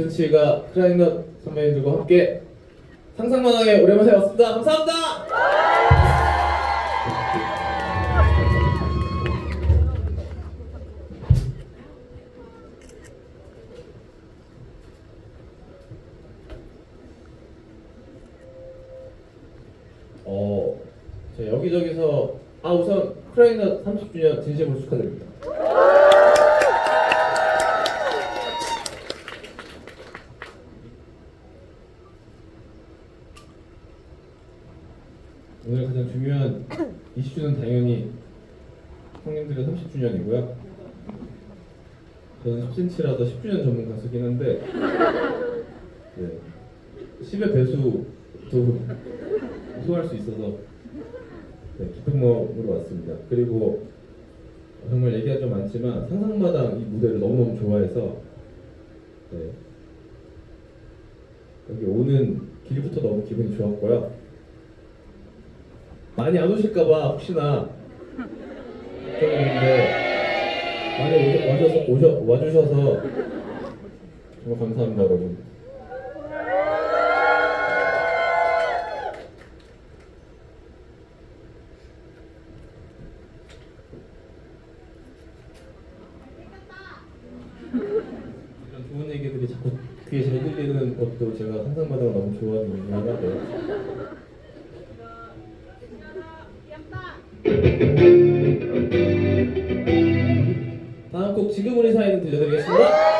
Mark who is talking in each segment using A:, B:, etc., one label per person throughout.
A: 스튜치가 크라잉넛 선배님들과 함께 상상만하게 오랜만에 왔습니다. 감사합니다. 어, 자, 여기저기서 아 우선 크라잉넛 30주년 진심으로 축하드립니다. 오늘 가장 중요한 20주년 당연히 형님들의 30주년이고요. 저는 10cm라서 10주년 전문 가수긴 한데 네. 10의 배수도 소화할 수 있어서 네, 기쁜 마음으로 왔습니다. 그리고 정말 얘기가 좀 많지만 상상마당 이 무대를 너무너무 좋아해서 네. 여기 오는 길부터 너무 기분이 좋았고요. 많이 안 오실까봐 혹시나 걱정했는데 많이 오셔, 와셔서, 오셔, 와주셔서 정말 감사합니다 여러분 이런 좋은 얘기들이 자꾸 귀에 잘 들리는 것도 제가 상상마다가 너무 좋아하는 이유 하나고요 다음 곡 지금 우리 사이는 들려드리겠습니다.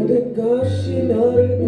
B: 모든 것이 너를